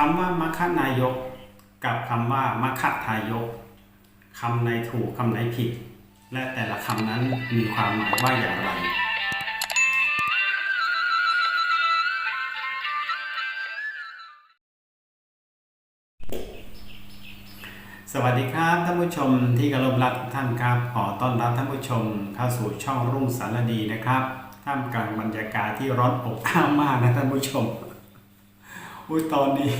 คำว่ามัคคนายก กับคำว่ามัคคทายกคำไหนถูกคำไหนผิด และแต่ละคำนั้นมีความหมายว่าอย่างไร สวัสดีครับท่านผู้ชมที่กรพรักทุกท่านครับ ขอต้อนรับท่านผู้ชมเข้าสู่ช่องรุ่งสารดีนะครับ ท่ามกลางบรรยากาศที่ร้อนอบอ้าวมากนะท่านผู้ชม อุ้ยตอนนี้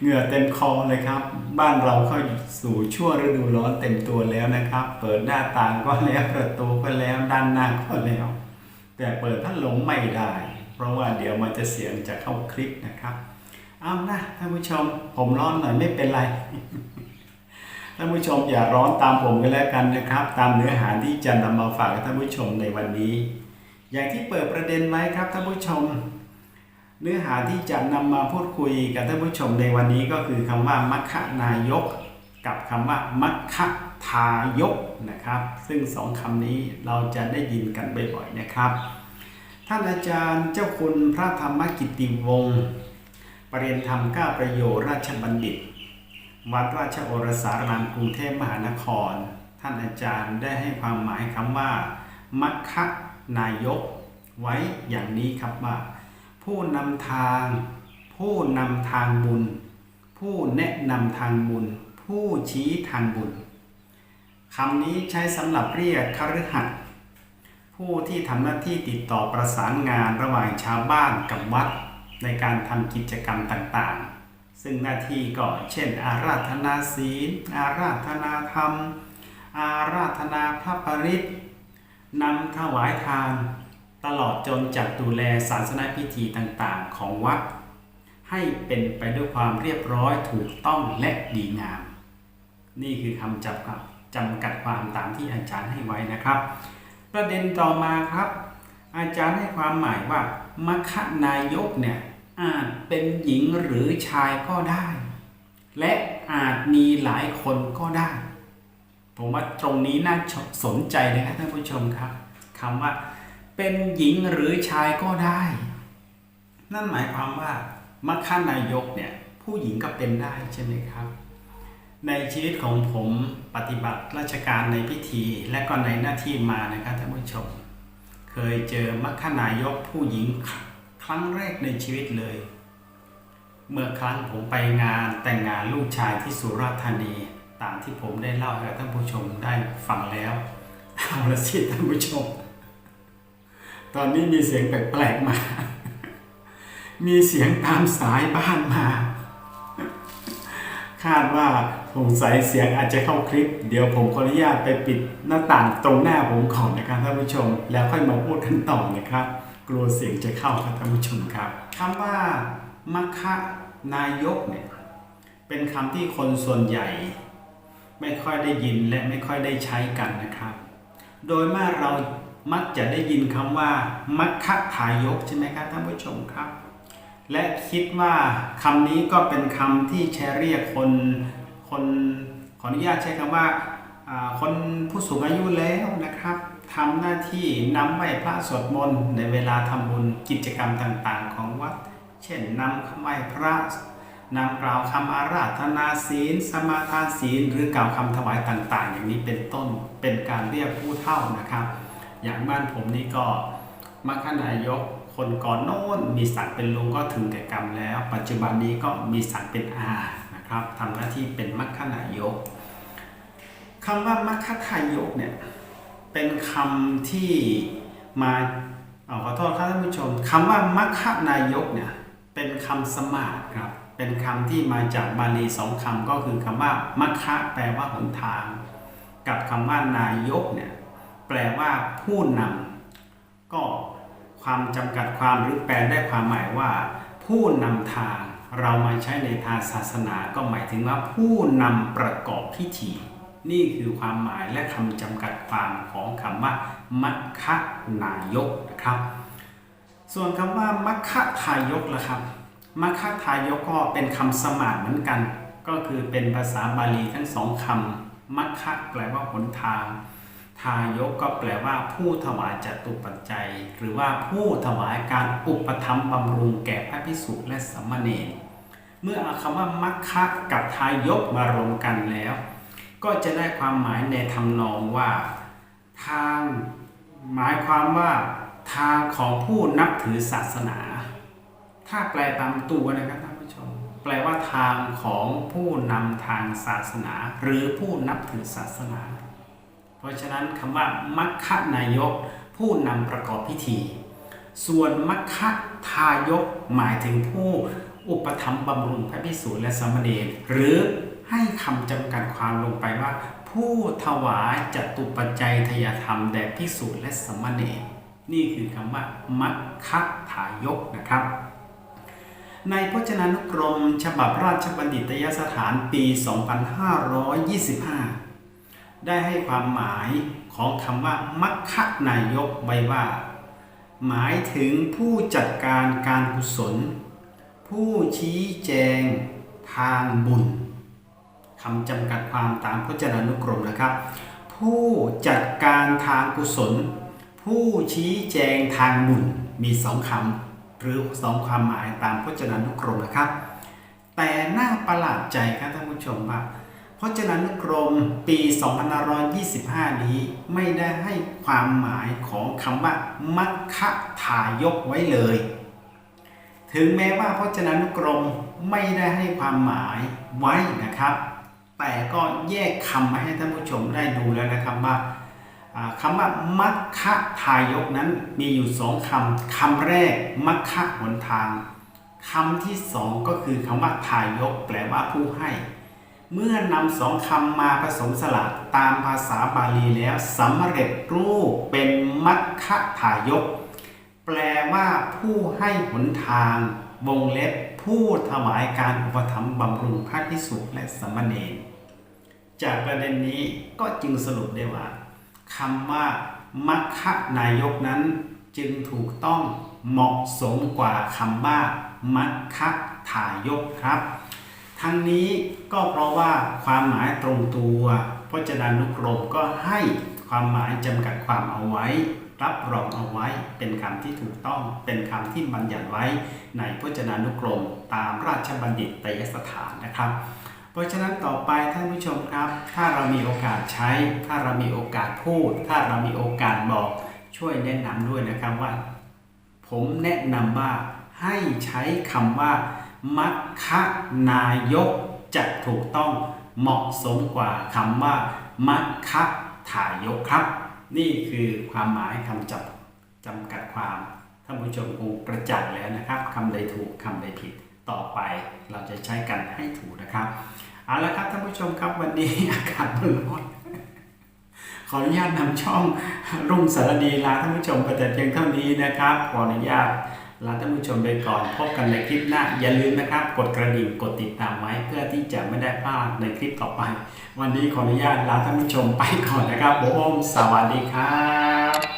เหงื่อเต็มคอเลยครับ บ้านเราเข้าสู่ช่วงฤดูร้อนเต็มตัวแล้วนะครับ เปิดหน้าต่างก็แล้วประตูก็แล้วด้านหน้าก็แล้ว แต่เปิดพัดลมไม่ได้ เพราะว่าเดี๋ยวมันจะเสียงจะเข้าคลิปนะครับเอานะท่านผู้ชม ผมร้อนหน่อยไม่เป็นไรท่านผู้ชมอย่าร้อนตามผมกันแล้วกันนะครับ ตามเนื้อหาที่จะนำมาฝากท่านผู้ชมในวันนี้ อย่างที่เปิดประเด็นไว้ครับท่านผู้ชม เนื้อหาที่จะนำมาพูดคุยกับท่านผู้ชมในวันนี้ก็คือคำว่ามัคคนายก กับคำว่ามัคคทายกนะครับ ซึ่งสองคำนี้เราจะได้ยินกันบ่อยๆนะครับ ท่านอาจารย์เจ้าคุณพระธรรมกิตติวงศ์ปรริยนธรรมก้าประโยชน์ราชบัณฑิต วัดราชโอรสารามกรุงเทพมหานคร ท่านอาจารย์ได้ให้ความหมายคำว่ามัคคนายก ไว้อย่างนี้ครับว่า ผู้นำทาง ผู้นำทางบุญ ผู้แนะนำทางบุญ ผู้ชี้ทางบุญคำนี้ใช้สำหรับเรียกคฤหัสถ์ผู้ที่ทำหน้าที่ติดต่อประสานงานระหว่างชาวบ้านกับวัด ในการทำกิจกรรมต่างๆ ซึ่งหน้าที่ก็เช่น อาราธนาศีล อาราธนาธรรม อาราธนาพระปริตนำถวายทาน ตลอดจนจัดดูแลศาสนาพิธีต่างๆ ของวัด ให้เป็นไปด้วยความเรียบร้อยถูกต้องและดีงาม นี่คือคำจำกัดจำกัดความตามที่อาจารย์ให้ไว้นะครับ ประเด็นต่อมาครับ อาจารย์ให้ความหมายว่ามัคคนายกเนี่ยอาจเป็นหญิงหรือชายก็ได้ และอาจมีหลายคนก็ได้ ผมว่าตรงนี้น่าสนใจนะครับท่านผู้ชมครับคำว่า เป็นหญิงหรือชายก็ได้ นั่นหมายความว่ามัคคนายกเนี่ยผู้หญิงก็เป็นได้ใช่ไหมครับ ในชีวิตของผมปฏิบัติราชการในพิธี และก็ในหน้าที่มานะครับท่านผู้ชม เคยเจอมัคคนายกผู้หญิงครั้งแรกในชีวิตเลย เมื่อครั้งผมไปงานแต่งงานลูกชายที่สุราษฎร์ธานีตามที่ผมได้เล่าให้ท่านผู้ชมได้ฟังแล้วเอาละสิท่านผู้ชม ตอนนี้มีเสียงแปลกๆมา มีเสียงตามสายบ้านมา คาดว่าสงสัยเสียงอาจจะเข้าคลิป เดี๋ยวผมขออนุญาตไปปิดหน้าต่างตรงหน้าผมก่อนนะครับท่านผู้ชม แล้วค่อยมาพูดกันต่อนะครับ กลัวเสียงจะเข้าครับท่านผู้ชมครับคำว่ามัคคนายกเนี่ยเป็นคำที่คนส่วนใหญ่ ไม่ค่อยได้ยินและไม่ค่อยได้ใช้กันนะครับ โดยมากเรา มักจะได้ยินคำว่ามัคคทายกใช่ไหมครับท่านผู้ชมครับ และคิดว่าคำนี้ก็เป็นคำที่ใช้เรียกคนคนขออนุญาตใช้คำว่าคนผู้สูงอายุแล้วนะครับทำหน้าที่นำไหว้พระสวดมนต์ในเวลาทำบุญกิจกรรมต่างๆ ของวัด เช่นนำไหว้พระนำกล่าวคำอาราธนาศีล สมาทานศีล หรือกล่าวคำถวายต่างๆ อย่างนี้เป็นต้นเป็นการเรียกผู้เฒ่านะครับ อย่างบ้านผมนี่ก็มัคคนายกคนก่อนโน้นมีศักเป็นลุงก็ถึงแก่กรรมแล้ว ปัจจุบันนี้ก็มีศักเป็นอานะครับทำหน้าที่เป็นมัคคนายกคำว่ามัคคทายกเนี่ยเป็นคำที่มาเอาขอโทษครับท่านผู้ชมคำว่ามัคคนายกเนี่ยเป็นคำสมาร์ทครับเป็นคำที่มาจากบาลีสองคำก็คือคำว่ามัคคะแปลว่าหนทาง กับคำว่านายกเนี่ย แปลว่าผู้นำก็ความจำกัดความหรือแปลได้ความหมายว่า ผู้นำทางเรามาใช้ในทางศาสนาก็หมายถึงว่าผู้นำประกอบพิธี นี่คือความหมายและคำจำกัดความของคำว่ามัคคนายกนะครับ ส่วนคำว่ามัคคทายกล่ะครับมัคคทายกก็เป็นคำสมานเหมือนกัน ก็คือเป็นภาษาบาลีทั้งสองคำมัคคะแปลว่าหนทาง ทายกก็แปลว่าผู้ถวายจตุปัจจัย หรือว่าผู้ถวายการอุปถัมบำรุงแก่พระภิกษุและสามเณรเมื่อเอาคำว่ามัคคะกับทายกมารวมกันแล้ว ก็จะได้ความหมายในทำนองว่า ทางหมายความว่า ทางของผู้นับถือศาสนา ถ้าแปลตามตัวนะครับท่านผู้ชม แปลว่าทางของผู้นำทางศาสนา หรือผู้นับถือศาสนา เพราะฉะนั้นคำว่ามัคคะนายก ผู้นำประกอบพิธี ส่วนมัคคะทายกหมายถึงผู้อุปถัมภ์บำรุงพระภิกษุและสมเณรหรือให้คำจำกัดความลงไปว่า ผู้ถวายจตุปัจจัยทยธรรมแด่ภิกษุและสมเณรนี่คือคำว่ามัคคะทายกนะครับ ในพจนานุกรม ฉบับราชบัณฑิตยสถานปี 2525 ได้ให้ความหมายของคำว่ามัคคะนายกไว้ว่า หมายถึงผู้จัดการการกุศล ผู้ชี้แจงทางบุญคำจำกัดความตามพจนานุกรมนะครับ ผู้จัดการทางกุศล ผู้ชี้แจงทางบุญมีสองคำหรือสองความหมายตามพจนานุกรมนะครับ แต่น่าประหลาดใจครับท่านผู้ชมว่า พจนานุกรมปี 2525 นี้ไม่ได้ให้ความหมายของคำว่ามัคคะทายกไว้เลย ถึงแม้ว่าพจนานุกรมไม่ได้ให้ความหมายไว้นะครับ แต่ก็แยกคำมาให้ท่านผู้ชมได้ดูแล้วนะครับว่าอ่าคำว่ามัคคะทายกนั้นมีอยู่สองคำคำแรกมัคคะหนทางคำที่สองก็คือคำว่าทายก แปลว่าผู้ให้ เมื่อนำสองคำมาผสมสลับตามภาษาบาลีแล้วสำเร็จรูปเป็นมัคคทายก แปลว่าผู้ให้หนทาง วงเล็บผู้ถวายการอุปถัมภ์บำรุงพระภิกษุและสมเณรจากประเด็นนี้ก็จึงสรุปได้ว่าคำว่ามัคคนายกนั้น จึงถูกต้องเหมาะสมกว่าคำว่ามัคคทายกครับ ทั้งนี้ก็เพราะว่าความหมายตรงตัวพจนานุกรมก็ให้ความหมายจำกัดความเอาไว้ รับรองเอาไว้เป็นคำที่ถูกต้องเป็นคำที่บัญญัติไว้ในพจนานุกรม ตามราชบัณฑิตยสถานนะครับ เพราะฉะนั้นต่อไปท่านผู้ชมครับ ถ้าเรามีโอกาสใช้ ถ้าเรามีโอกาสพูด ถ้าเรามีโอกาสบอกช่วยแนะนำด้วยนะครับว่า ผมแนะนำว่าให้ใช้คำว่า มัคคนายกจะถูกต้องเหมาะสมกว่าคำว่ามัคคะทายกครับ นี่คือความหมายคำจับจำกัดความท่านผู้ชมคงกระจ่างแล้วนะครับคำใดถูกคำใดผิดต่อไปเราจะใช้กันให้ถูกนะครับเอาละครับท่านผู้ชมครับวันนี้อากาศมันร้อนขออนุญาตนำช่องรุ่งสารดีลาท่านผู้ชมไปแต่เพียงเท่านี้นะครับขออนุญาต ลาท่านผู้ชมไปก่อนพบกันในคลิปหน้า อย่าลืมนะครับ กดกระดิ่งกดติดตามไว้เพื่อที่จะไม่ได้พลาดในคลิปต่อไป วันนี้ขออนุญาตลาท่านผู้ชมไปก่อนนะครับผมสวัสดีครับ